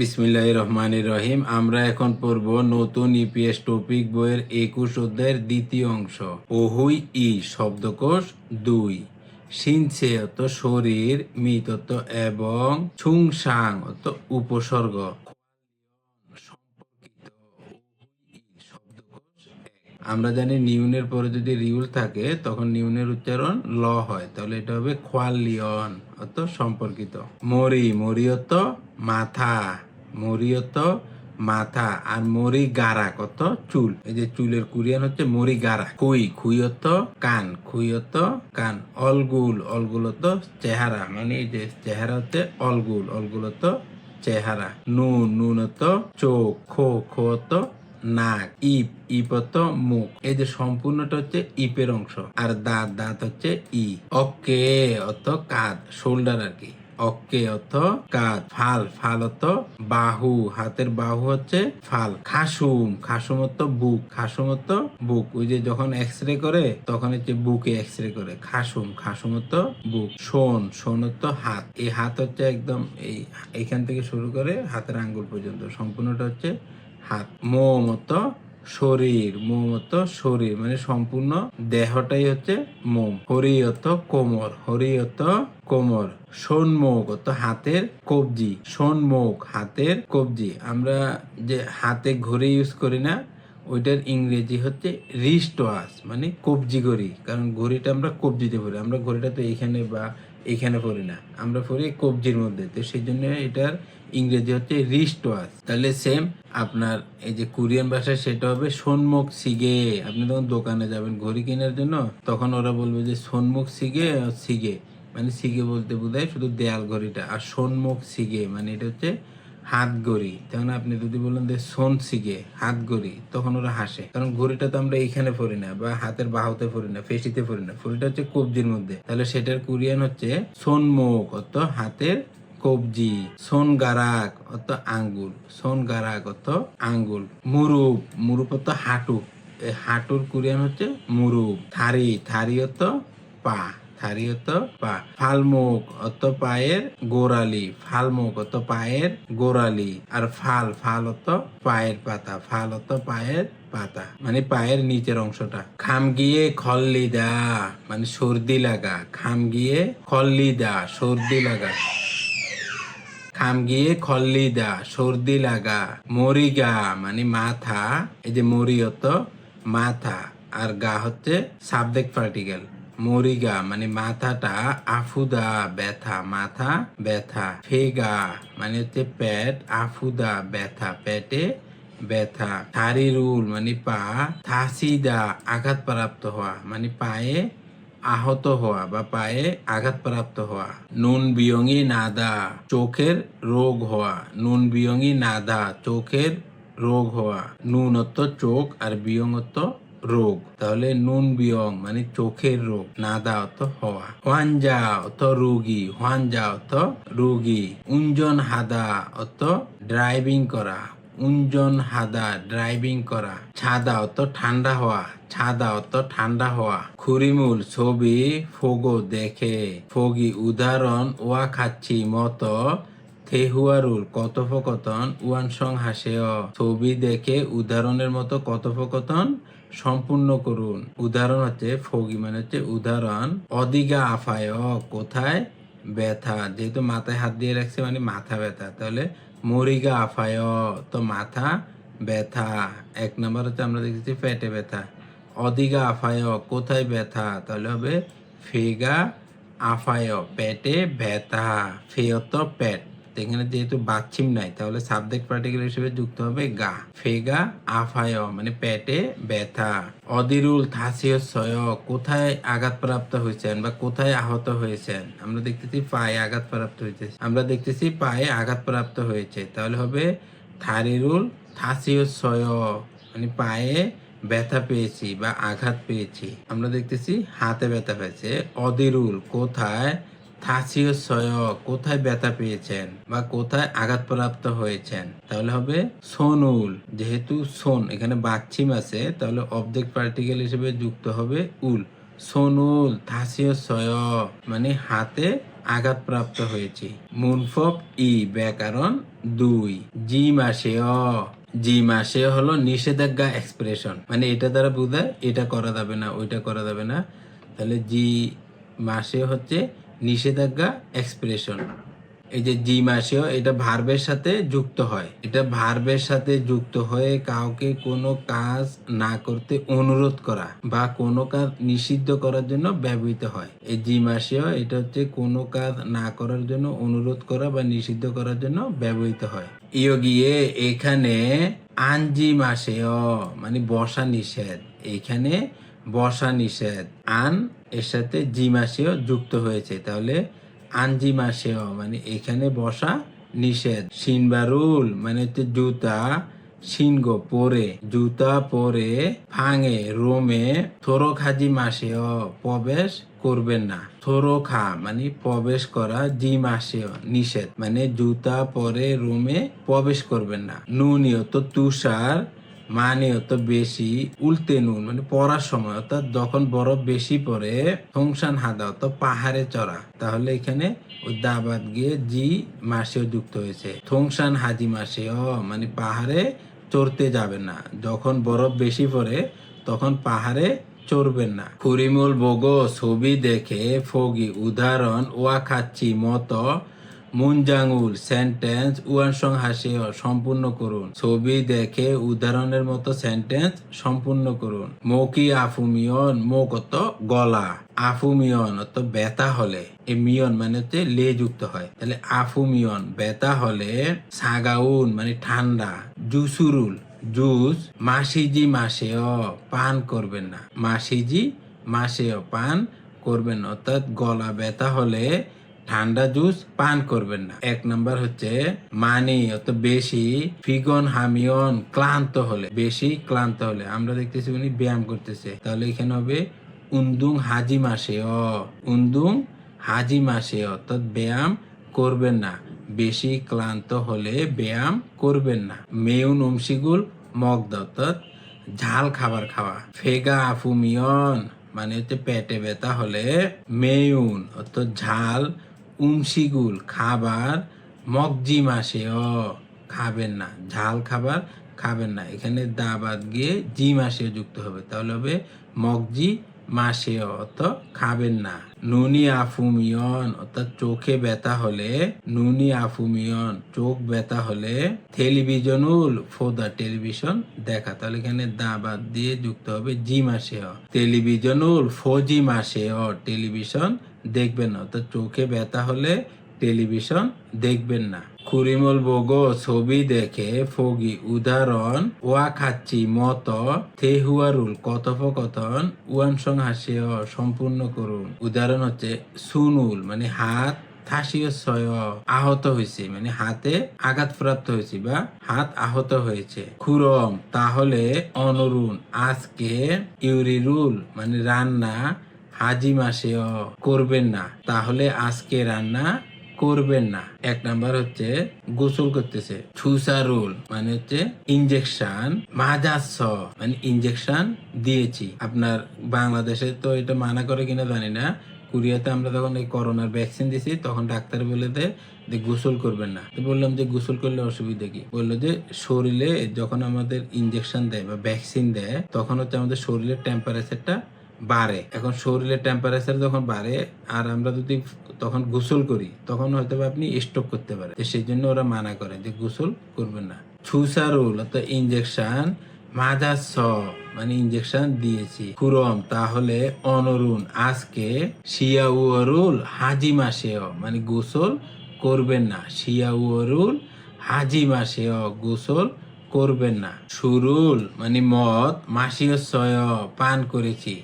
বিসমিল্লাহ রহমান রহিম। আমরা এখন পড়ব নতুন ইপিএস টপিক বইয়ের একুশ অধ্যায়ের দ্বিতীয় অংশ। ওহুই ই, শব্দকোষ দুই। সিনসে অত শরীর মিত অত এবং ছুংসাং অত উপসর্গ। আমরা জানি নিউনের পরে যদি রিউল থাকে, তখন নিউনের উচ্চারণ ল হয়। তাহলে এটা হবে খোয়ালিয়ন অত সম্পর্কিত। মরি মরিয়ত মাথা। মরিয়ত মাথা আর মরি গারা কত? চুল। এই যে চুলের কুরিয়ান হচ্ছে মরি গারা খুই, খুইয়ত কান খুইয়ত কান। অলগুল, অলগুলত চেহারা। মানে এই যে চেহারা হচ্ছে অলগুল, অলগুলত চেহারা। নুন, নুনত চোখ, খো, খোত নাক, ইপ, ইপত মুখ। এই যে সম্পূর্ণটা হচ্ছে ইপের অংশ। আর দাঁত দাঁত হচ্ছে ই। অকে অত কাঁধ, শোল্ডার আর কি। অকে অত কাঁধ ফাল। ফাল অত বাহু। হাতের বাহু হচ্ছে ফাল। খাসুম। খাসুম অত বুক। খাসুম অত বুক। ওই যে যখন এক্স রে করে, তখন হচ্ছে বুকে এক্স রে করে। খাসুম। খাসুম অত বুক। শোন। শোন অত হাত। এই হাত হচ্ছে একদম এই, এখান থেকে শুরু করে হাতের আঙ্গুল পর্যন্ত। সম্পূর্ণটা হচ্ছে হাত। মোমত শরীর মোমত শরীর মানে সম্পূর্ণ দেহটাই হচ্ছে মোম। হরিয়ত কোমর হরিয়ত কোমর। সন্মুখ অর্থ হাতের কবজি সন্মুখ হাতের কবজি। আমরা যে হাতে ঘড়ি ইউজ করি না, ওইটার ইংরেজি হচ্ছে রিস্ট ওয়াচ মানে কবজি ঘড়ি। কারণ ঘড়িটা আমরা কবজিতে পড়ি আমরা ঘড়িটা তো এইখানে বা এখানে পড়ি না। আমরা পড়ি কবজির মধ্যে। তো সেই জন্য এটার ইংরেজি হচ্ছে রিস্ট ওয়াচ তাহলে সেম আপনার এই যে কোরিয়ান ভাষায় সেটা হবে সন্মুখ সিগে। আপনি তখন দোকানে যাবেন, ঘড়ি কেনার জন্য, তখন ওরা বলবে যে সন্মুখ সিগে সিগে। মানে সিগে বলতে বোধহয় শুধু দেয়াল ঘড়িটা, আর সন্মুখ সিগে মানে এটা হচ্ছে হাত ঘড়ি। তখন আপনি যদি বলেন যে সোন সিগে, হাত ঘড়ি, তখন ওরা হাসে। কারণ ঘড়িটা তো আমরা এখানে পড়ি না, বা হাতের বাহুতে পড়ি না ফেসিতে পড়ি না। ঘড়িটা হচ্ছে কবজির মধ্যে। তাহলে সেটার কোরিয়ান হচ্ছে সোনমুখ অত হাতের কবজি সোন গারাক অত আঙ্গুল সোন গারাক অত আঙ্গুল। মুরুপ মুরুপ অত হাঁটু। হাঁটুর কোরিয়ান হচ্ছে মুরুপ থারি থারি অত পা থারি অত পা। ফালমুখ অত পায়ের গোড়ালি, ফালমুখ অত পায়ের গোড়ালি। আর ফাল ফাল অত পায়ের পাতা, ফাল অত পায়ের পাতা। মানে পায়ের নিচের অংশটা। খাম গিয়ে খল্লি দা মানে সর্দি লাগা। খাম গিয়ে খল্লি দা সর্দি লাগা। খাম গিয়ে খল্লি দা সর্দি লাগা মরিগা মানে মাথা, এই যে মরিয়ত মাথা, আর গা হচ্ছে সাবজেক্ট পার্টিকেল মরিগা মানে মাথাটা, আফুদা, ব্যথা, মাথা, ব্যথা, ফেগা মানে হচ্ছে পেট, আফুদা, ব্যথা, পেটে ব্যথা থারিরুল মানে পা, থাসিদা, আঘাতপ্রাপ্ত হওয়া মানে পায়ে আহত হওয়া বা পায়ে আঘাতপ্রাপ্ত হওয়া। নুন বিয়ঙ্গি নাদা চোখের রোগ হওয়া। নুন বিয়ঙ্গি নাদা চোখের রোগ হওয়া। নুনত্ব চোখ আর বিয়ঙ্গত্ব রোগ। তাহলে নুন বিয়ং মানে চোখের রোগ, নাদা অত হওয়া। হোয়ানজা অত রোগী হোয়ানজা অত রোগী। উঞ্জন হাদা অত ড্রাইভিং করা। উঞ্জন হাদা, ড্রাইভিং করা। ছাদা অত ঠান্ডা হওয়া, ছাদা অত ঠান্ডা হওয়া। খুরিমুল ছবি ফোগো দেখে। ফগি উদাহরণ ওয়া খাচ্ছি মতো। থেহুয়ারুল কথোপকথন উয়ানসং হাসেয় ছবি দেখে উদাহরণের মতো কথোপকথন সম্পূর্ণ করুন। উদাহরণ হচ্ছে ফগি মানে হচ্ছে উদাহরণ। অদিগা আফায়, কোথায়? ব্যথা, যেহেতু মাথায় হাত দিয়ে রাখছে মানে মাথা ব্যথা। তাহলে মরিগা আফায় তো মাথা, ব্যথা। এক নম্বর হচ্ছে আমরা দেখেছি পেটে ব্যথা। অদিগা আফায় কোথায় ব্যথা? তাহলে হবে ফেগা, আফায়, পেটে ব্যথা। ফেয়ত, পেট। এখানে যেহেতু বাচ্ছিম নাই, তাহলে সাবজেক্ট পার্টিকেল হিসেবে যুক্ত হবে গা। ফেগা, আফায় মানে পেটে ব্যথা। অদিরুল, থাসিয়, সয়, কোথায় আঘাতপ্রাপ্ত হয়েছেন বা কোথায় আহত হয়েছেন? আমরা দেখতেছি পায়ে আঘাতপ্রাপ্ত হয়েছে। আমরা দেখতেছি পায়ে আঘাতপ্রাপ্ত হয়েছে। তাহলে হবে থারিরুল, থাসিয়, সয় মানে পায়ে ব্যথা পেয়েছি বা আঘাত পেয়েছি। আমরা দেখতেছি হাতে ব্যথা পেয়েছে। অদিরুল, কোথায় থাসিও সয় কোথায় ব্যথা পেয়েছেন বা কোথায় আঘাতপ্রাপ্ত হয়েছেন? তাহলে হবে সোনুল। যেহেতু সোন, এখানে বাচ্ছিম আছে, তাহলে অবজেক্ট পার্টিকেল হিসেবে যুক্ত হবে উল। সোনুল থাসিও সয় মানে হাতে আঘাতপ্রাপ্ত হয়েছে। মুনফব ই, ব্যাকরণ দুই। জি মাসে অ জি মাসে হলো নিষেধাজ্ঞা এক্সপ্রেশন মানে এটা দ্বারা বোঝায়, এটা করা যাবে না, ওইটা করা যাবে না। তাহলে জি মাসে হচ্ছে নিষেধাজ্ঞা এক্সপ্রেশন এই যে জি মাসেও এটা ভার্বের সাথে যুক্ত হয়। এটা ভার্বের সাথে যুক্ত হয়ে কাউকে কোনো কাজ না করতে অনুরোধ করা বা কোনো কাজ নিষিদ্ধ করার জন্য ব্যবহৃত হয়। এই জি মাসেও এটা হচ্ছে কোনো কাজ না করার জন্য অনুরোধ করা বা নিষিদ্ধ করার জন্য ব্যবহৃত হয়। ইয় গিয়ে এখানে আনজি মাসেও মানে বসা নিষেধ। এখানে বসা নিষেধ। আন এর সাথে জি মাসেও যুক্ত হয়েছে। তাহলে আনজি মাসেও মানে এখানে বসা নিষেধ। সিনবারুল মানে হচ্ছে জুতা সিনগ পরে। জুতা পরে ফাঙে রোমে থোরো খাজি মাসেও প্রবেশ করবেন না। থোরো খা মানে প্রবেশ করা জি মাসেও নিষেধ। মানে জুতা পরে রোমে প্রবেশ করবেন না। নুনিও তো তুষার মানে অত বেশি উল্টে নুন মানে পড়ার সময়। অর্থাৎ যখন বরফ বেশি পড়ে, থংসান হাদা অত পাহাড়ে চড়া, তাহলে এখানে ওই দাবাত গিয়ে জি মাসেও যুক্ত হয়েছে। থংসান হাজি মাসে মাসেও মানে পাহাড়ে চড়তে যাবে না। যখন বরফ বেশি পড়ে, তখন পাহাড়ে চড়বেন না। ফুরিমুল বগো ছবি দেখে ফগি, উদাহরণ ওয়া খাচ্ছি মতো মুনজাঙ্গুল সেন্টেন্স উয়ানসং হাসে সম্পূর্ণ করুন। ছবি দেখে উদাহরণের মতো সেন্টেন্স সম্পূর্ণ করুন। মৌকি আফুমিয়ন, মোক অত গলা। আফুমিয়ন অত ব্যথা হলে। এ মিয়ন মানে হচ্ছে লে যুক্ত হয়। তাহলে আফুমিয়ন, ব্যথা হলে সাগাউন মানে ঠান্ডা। জুসুরুল, জুস মাসিজি মাসেও পান করবেন না। মাসিজি মাসেও পান করবেন অর্থাৎ গলা ব্যথা হলে ঠান্ডা জুস পান করবেন না। এক নাম্বার হচ্ছে মানি, অত বেশি ফিগন, হামিয়ন ক্লান্ত হলে, বেশি ক্লান্ত হলে। আমরা দেখতেছি উনি ব্যায়াম করতেছে। তাহলে এখানে হবে উন্দুং হাজি মাসে, অ। উন্দুং হাজি মাসে, অর্থাৎ ব্যায়াম করবেন না। বেশি ক্লান্ত হলে ব্যায়াম করবেন না। মেউন অংশিগুল, মগদ, অর্থাৎ ঝাল খাবার খাওয়া। ফেগা আফুমিয়ন মানে হচ্ছে পেটে ব্যথা হলে মেয়ুন, অর্থাৎ ঝাল উমসিগুল খাবার মগজি মাসে, অ, খাবেন না। ঝাল খাবার খাবেন না। এখানে দা বাদ গিয়ে জি মাসেও যুক্ত হবে। তাহলে হবে মগজি মাসেও অত খাবেন না। নুনি আফুমিয়ন অর্থাৎ চোখে ব্যথা হলে নুনি আফুমিয়ন চোখ ব্যথা হলে টেলিভিশনুল ফোদা টেলিভিশন দেখা। তাহলে এখানে দা বাদ দিয়ে যুক্ত হবে জি মাসেও টেলিভিশনুল ফোজি মাসেও টেলিভিশন দেখবেন না। অর্থাৎ চোখে ব্যথা হলে টেলিভিশন দেখবেন না। খুরিমল বগো ছবি দেখে ফগি, উদাহরণ ওয়া খাচ্ছি মত, থেহুয়ারুল, কথোপকথন উয়ান সং হাসিও সম্পূর্ণ করুন। উদাহরণ হচ্ছে সুনুল মানে হাত থাসিও সয় আহত হয়েছে মানে হাতে আঘাতপ্রাপ্ত হয়েছে বা হাত আহত হয়েছে। খুরম, তাহলে অনুরুণ, আজকে ইউরিরুল মানে রান্না হাজি মাসেও করবেন না। তাহলে আজকে রান্না করবেন না। এক নাম্বার হচ্ছে গোসল করতেছে। ছুসারুল মানে হচ্ছে ইনজেকশন মাজাস মানে ইনজেকশন দিয়েছি। আপনার বাংলাদেশে তো এটা মানা করে কিনা জানি না। কোরিয়াতে আমরা যখন এই করোনার ভ্যাকসিন দিছি, তখন ডাক্তার বলে দেয় যে গোসল করবেন না। বললাম যে গোসল করলে অসুবিধা কি? বলল যে শরীরে যখন আমাদের ইনজেকশন দেয় বা ভ্যাকসিন দেয়, তখন হচ্ছে আমাদের শরীরের টেম্পারেচারটা বাড়ে। এখন শরীরের টেম্পারেচার যখন বাড়ে আর আমরা যদি তখন গোসল করি, তখন হয়তো আপনি স্টক করতে পারে তো সেই জন্য ওরা মানা করে যে গোসল করবেন না। ছুসারুল অর্থাৎ ইনজেকশন মাঝা স মানে ইনজেকশন দিয়েছি কুরম তাহলে অনরুন আজকে শিয়া উয়ারুল হাজি মাসেও মানে গোসল করবেন না। শিয়া উয়ারুল হাজি মাসেও গোসল করবেন না। সুরুল মানে মদ মাসিও সয় পান করেছি।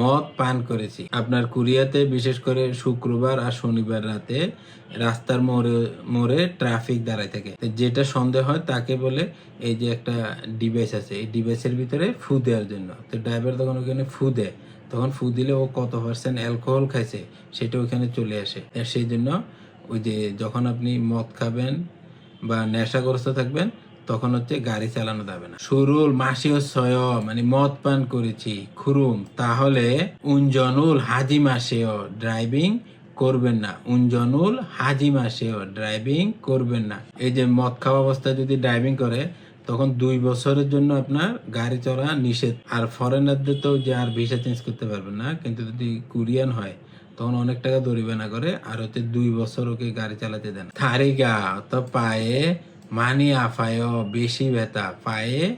মদ পান করেছি। আপনার কুরিয়াতে, বিশেষ করে শুক্রবার আর শনিবার রাতে, রাস্তার মোড়ে মোড়ে ট্রাফিক দাঁড়ায় থাকে। যেটা সন্দেহ হয়, তাকে বলে এই যে একটা ডিভাইস আছে, এই ডিভাইসের ভিতরে ফু দেওয়ার জন্য। তো ড্রাইভার তখন ওখানে ফু দেয়। তখন ফু দিলে ও কত পার্সেন্ট অ্যালকোহল খাইছে, সেটা ওখানে চলে আসে। সেই জন্য ওই যে যখন আপনি মদ খাবেন বা নেশাগ্রস্ত থাকবেন তখন হচ্ছে গাড়ি চালানো যাবে না। সুরুল মাসিও সয় মানে মদ পান করেছি, খুরুম। তাহলে উনজনুল হাজি মাসেও ড্রাইভিং করবেন না। উনজনুল হাজিমা সেও ড্রাইভিং করবেন না। এই যে মদ খাওয়া অবস্থায় যদি ড্রাইভিং করে, তখন দুই বছরের জন্য আপনার গাড়ি চলা নিষেধ। আর ফরেনারদের তো যে আর ভিসা চেঞ্জ করতে পারবেন না, কিন্তু যদি কোরিয়ান হয়, তখন অনেক টাকা দরিবে না করে, আর হচ্ছে দুই বছর ওকে গাড়ি চালাতে দেন থারিগা তো পায়ে মানি আফায় বেশি ব্যথা, পায়ে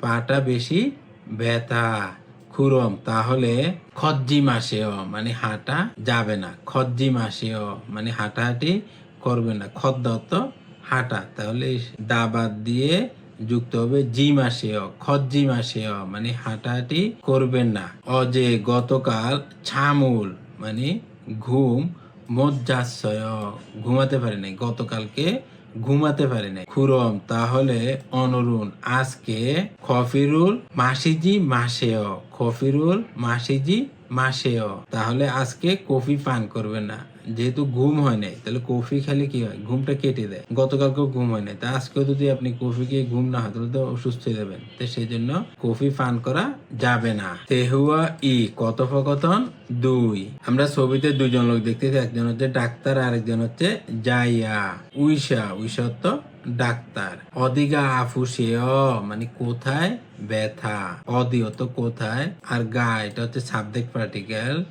পাটা বেশি ব্যথা। খুরম, তাহলে খজ্জি মাসেও মানে হাঁটা যাবে না। খজ্জি মাসেও মানে হাঁটাহাঁটি করবে না। খদ্দ তো, হাঁটা। তাহলে দাবাত দিয়ে যুক্ত হবে জি মাসেও। খজ্জি মাসেও মানে হাঁটাহাঁটি করবেন না। অজে গতকাল ছামুল মানে ঘুম মজ্জাশয় ঘুমাতে পারি নাই। গতকালকে ঘুমাতে পারি নাই। খুরম তাহলে অনরুন আজকে খফিরুল মাসিজি মাসেও খফিরুল মাসিজি মাসেও। তাহলে আজকে কফি পান করবে না। যেহেতু ঘুম হয় নাই, তাহলে কফি খেলে কি হয়? ঘুমটা কেটে দেয়। গতকালকেও ঘুম হয় নাই, তা আজকেও যদি আপনি কফি খেয়ে ঘুম না হয়, তাহলে তো অসুস্থ হয়ে যাবেন। তো সেই জন্য কফি পান করা যাবে না। তেহুয়া ই, কথোপকথন দুই। আমরা ছবিতে দুজন লোক দেখতেছি, একজন হচ্ছে ডাক্তার আর একজন হচ্ছে জাইয়া। উইশা উইশা তো ডাক্তার। অদিগা আফুসেয় মানে কোথায়? ব্যথা। অদি অত কোথায়? আর গা, এটা হচ্ছে সাবজেক্ট পার্টিকেল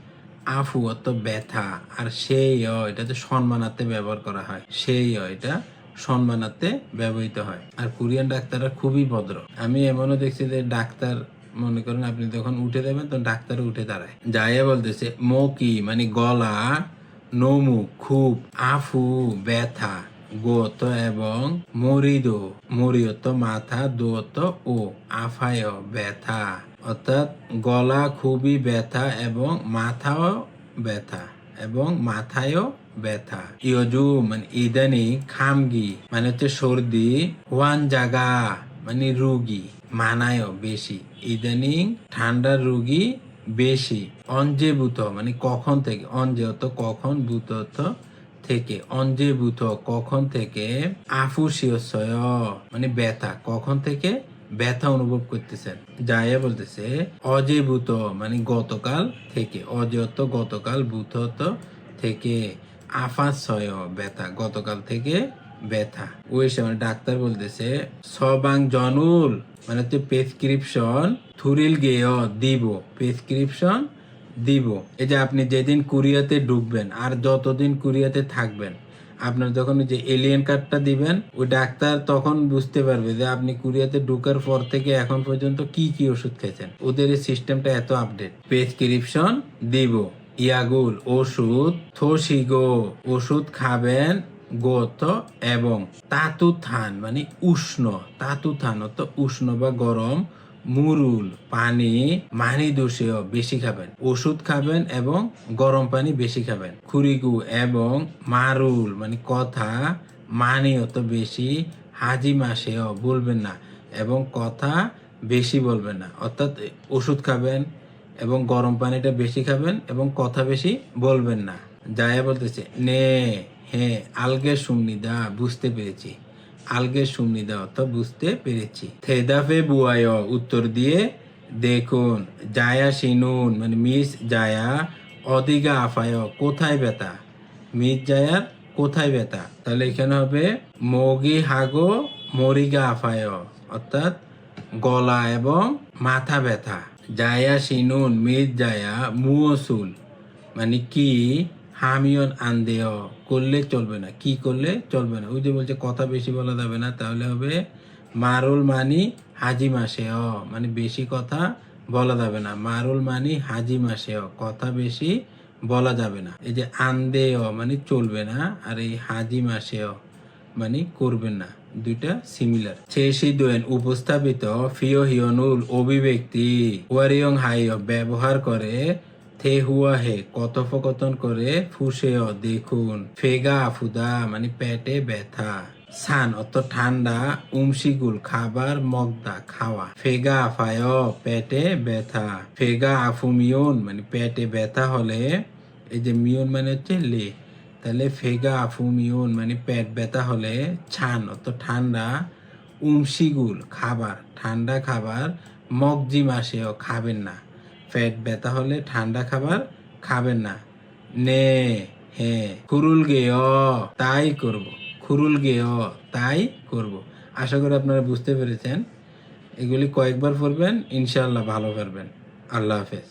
আফু অত ব্যথা। আর সেই অ এটা হচ্ছে সম্মানার্থে ব্যবহার করা হয়। সেই অ এটা সম্মানার্থে ব্যবহৃত হয়। আর কোরিয়ান ডাক্তাররা খুবই ভদ্র। আমি এমনও দেখছি যে ডাক্তার, মনে করেন আপনি যখন উঠে দেবেন তখন ডাক্তার উঠে দাঁড়ায়। যাইয়া বলতেছে মকি মানে গলা নমু খুব, আফু, ব্যথা। গোত এবং মরিদ, মরিয়ত মাথা, দোত ও আফায় ব্যথা। অর্থাৎ গলা খুবই ব্যথা এবং মাথাও ব্যথা এবং মাথায়ও ব্যথা। ইয়জু মানে ইদানি খামগি মানে হচ্ছে সর্দি, ওয়ান জাগা মানে রুগী, মানায়ও বেশি। ইদানিং ঠান্ডার রুগী বেশি। অঞ্জেভূত মানে কখন থেকে অঞ্জেত কখন ভূতত থেকে অঞ্জেভূত কখন থেকে? আফুসিয়সয় মানে ব্যথা। কখন থেকে? ব্যথা অনুভব করতেছেন যাইয়া বলতেছে, অজেভূত মানে গতকাল থেকে, অজত গতকাল, ভূতত থেকে আফাসয় ব্যথা, গতকাল থেকে ব্যথা। ওই সময় ডাক্তার বলতেছে, সবাং জনুল মানে হচ্ছে প্রেসক্রিপশন থুরিল গেয় দিব। প্রেসক্রিপশন দিব। এই যে আপনি যেদিন কুরিয়াতে ঢুকবেন আর যতদিন কুরিয়াতে থাকবেন, আপনার যখন যে এলিয়েন কার্ডটা দিবেন, ওই ডাক্তার তখন বুঝতে পারবে যে আপনি কুরিয়াতে ঢুকার পর থেকে এখন পর্যন্ত কি কি ওষুধ খেয়েছেন। ওদের এই সিস্টেমটা এত আপডেট প্রেসক্রিপশন দিব। ইয়াগুল, ওষুধ, থোসিগো, ওষুধ খাবেন, গত এবং তাতু থান মানে উষ্ণ, তাতু থান অত উষ্ণ বা গরম মুরুল, পানি, মানি দোষেও বেশি খাবেন। ওষুধ খাবেন এবং গরম পানি বেশি খাবেন। খুরিগু এবং মারুল মানে কথা মানি অত বেশি, হাজি মাসেও বলবেন না এবং কথা বেশি বলবেন না। অর্থাৎ ওষুধ খাবেন এবং গরম পানিটা বেশি খাবেন এবং কথা বেশি বলবেন না। যায়া বলতেছে, নে হ্যাঁ আলগে সুমনিদা বুঝতে পেরেছি। আলগে সুমনিদা অর্থ বুঝতে পেরেছি। থেদাফে বুয়ায়, উত্তর দিয়ে, দেখুন, জায়া সিনুন মানে মিস জায়া, অদিগা আফায়, কোথায় ব্যথা? মিস জায়ার কোথায় ব্যথা? তাহলে এখানে হবে, মগি হাগো, মরিগা আফায়, অর্থাৎ গলা এবং মাথা ব্যথা। জায়া সিনুন, মিস জায়া, মুয়সুল মানে কি? হামিয়ন আন্দেয়। করলে চলবে না। কি করলে? চলবে না। ওই যে বলছে, কথা বেশি বলা যাবে না। তাহলে হবে, মারুল মানি হাজি মাসে অ মানে বেশি কথা বলা যাবে না। মারুল মানি হাজি মাসে অ কথা বেশি বলা যাবে না। এই যে আন্দেয় মানে চলবে না। আর এই হাজি মাসে অ মানে করবেন না। দুইটা সিমিলার শেষি দোয়েন। উপস্থাপিত ফিও হিয়নুল অভিব্যক্তি। ওয়ারিয়ং হাইয় ব্যবহার করে থে হুয়া হে। কথোপকথন করে ফুসেও, দেখুন। ফেগা আফুদা মানে পেটে ব্যথা। সান, অত ঠান্ডা উমসিগুল খাবার মগদা, খাওয়া। ফেগা আফায় পেটে ব্যথা। ফেগা আফুমিয়ন মানে পেটে ব্যথা হলে, এই যে মিয়ন মানে হচ্ছে লে। তাহলে ফেগা আফুমিয়ন মানে পেট ব্যথা হলে, ছান, অত ঠান্ডা উমসিগুল খাবার। ঠান্ডা খাবার মগজি মাসেও খাবেন না। পেট ব্যথা হলে ঠান্ডা খাবার খাবেন না। নে হ্যাঁ খুরুল গে অ, তাই করব। খুরুল গে অ, তাই করব। আশা করি আপনারা বুঝতে পেরেছেন। এগুলি কয়েকবার পড়বেন, ইনশাআল্লাহ ভালো পারবেন আল্লাহ হাফেজ।